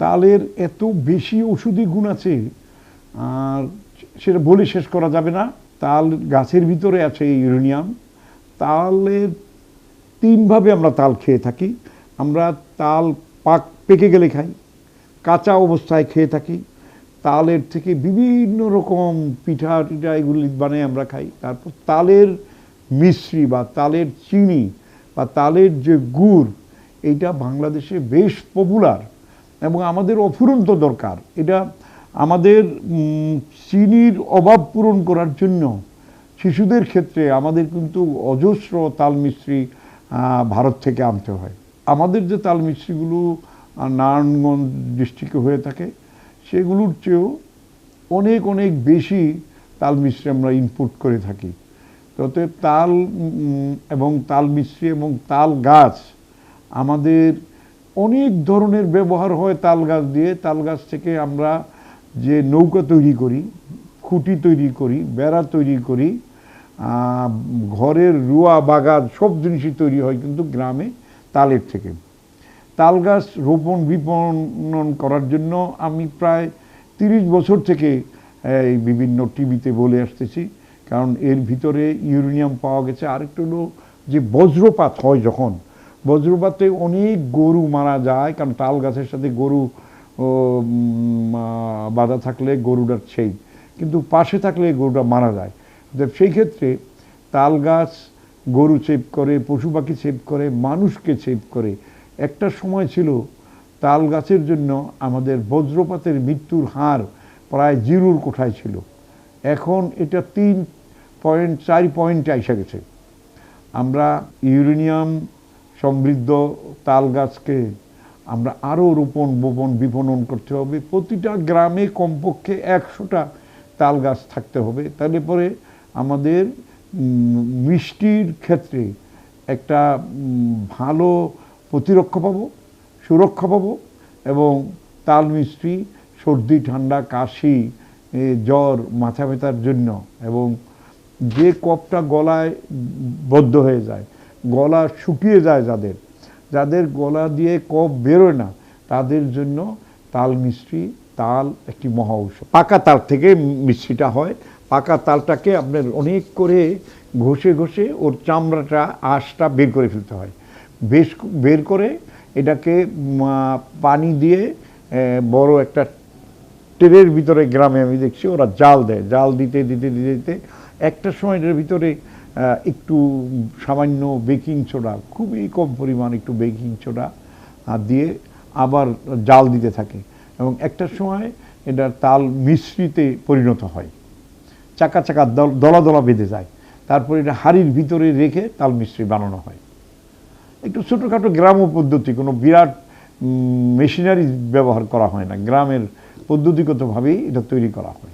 তালের এত বেশি ওষুধি গুণ আছে, আর সেটা বলে শেষ করা যাবে না। তাল গাছের ভিতরে আছে ইউরেনিয়াম। তালের তিনভাবে আমরা তাল খেয়ে থাকি। আমরা তাল পাক পেকে গেলে খাই, কাঁচা অবস্থায় খেয়ে থাকি। তালের থেকে বিভিন্ন রকম পিঠা টিঠা এগুলি বানিয়ে আমরা খাই। তারপর তালের মিশ্রি বা তালের চিনি বা তালের যে গুড়, এইটা বাংলাদেশে বেশ পপুলার এবং আমাদের অফুরন্ত দরকার। এটা আমাদের চিনির অভাব পূরণ করার জন্য শিশুদের ক্ষেত্রে আমাদের কিন্তু অজস্র তাল মিস্ত্রি ভারত থেকে আনতে হয়। আমাদের যে তাল মিস্ত্রিগুলো আহ, নারায়ণগঞ্জ ডিস্ট্রিক্টে হয়ে থাকে সেগুলোর চেয়েও অনেক অনেক বেশি তাল মিস্ত্রি আমরা ইনপুট করে থাকি। তো অতএব তাল এবং তাল মিস্ত্রি এবং তাল গাছ আমাদের অনেক ধরনের ব্যবহার হয় তাল গাছ দিয়ে। তাল গাছ থেকে আমরা যে নৌকা তৈরি করি, খুঁটি তৈরি করি, বেড়া তৈরি করি ঘরের রুয়া, বাগান সব জিনিসই তৈরি হয় কিন্তু গ্রামে তালের থেকে। তাল গাছ রোপণ বিপণন করার জন্য আমি প্রায় তিরিশ বছর থেকে, এই বিভিন্ন টিভিতে বলে আসতেছি। কারণ এর ভিতরে ইউরেনিয়াম পাওয়া গেছে। আরেকটা হলো যে বজ্রপাত হয় যখন বজ্রপাতে অনেক গরু মারা যায়, কারণ তাল গাছের সাথে গরু বাঁধা থাকলে গরুটার সেই, কিন্তু পাশে থাকলে গরুটা মারা যায়। সেই ক্ষেত্রে তাল গাছ গরু সেভ করে, পশু পাখি সেভ করে, মানুষকে সেভ করে, একটা সময় ছিল তাল গাছের জন্য আমাদের বজ্রপাতের মৃত্যুর হার প্রায় জিরোর কোঠায় ছিল। এখন এটা তিন পয়েন্ট, চার পয়েন্টে এসে গেছে। আমরা ইউরেনিয়াম সমৃদ্ধ তাল গাছকে আমরা আরও রোপণ, বোপন, বিপণন করতে হবে। প্রতিটা গ্রামে কমপক্ষে একশোটা তাল গাছ থাকতে হবে। তাহলে পরে আমাদের মিষ্টির ক্ষেত্রে একটা ভালো প্রতিরক্ষা পাবো, সুরক্ষা পাবো এবং তাল মিষ্টি, সর্দি, ঠান্ডা, কাশি জ্বর, মাথা ব্যথার জন্য এবং যে কপটা গলায় বদ্ধ হয়ে যায় গলা শুকিয়ে যায় যাদের। যাদের গলা দিয়ে কপ বেরোয় না, তাদের জন্য তাল মিষ্টি, তাল একটি মহা ঔষধ। পাকা তাল থেকে মিষ্টিটা হয়। পাকা তালটাকে আপনার অনেক করে ঘষে ঘষে ওর চামড়াটা, আঁশটা বের করে ফেলতে হয়। বেশ বের করে এটাকে পানি দিয়ে বড় একটা ট্রেনের ভিতরে গ্রামে আমি দেখছি, ওরা জাল দেয়। জাল দিতে দিতে দিতে দিতে একটা সময় এটার ভিতরে একটু সামান্য বেকিং সোডা, খুবই কম পরিমাণ একটু বেকিং সোডা দিয়ে আবার জাল দিতে থাকে। এবং একটা সময় এটা তাল মিশ্রিতে পরিণত হয়। চাকা চাকা দল- দলা দলা বেঁধে যায়। তারপর এটা হাড়ির ভিতরে রেখে তাল মিশ্রি বানানো হয়। একটু ছোটোখাটো গ্রাম্য পদ্ধতি, কোনো বিরাট মেশিনারি ব্যবহার করা হয় না। গ্রামের পদ্ধতিগতভাবেই এটা তৈরি করা হয়।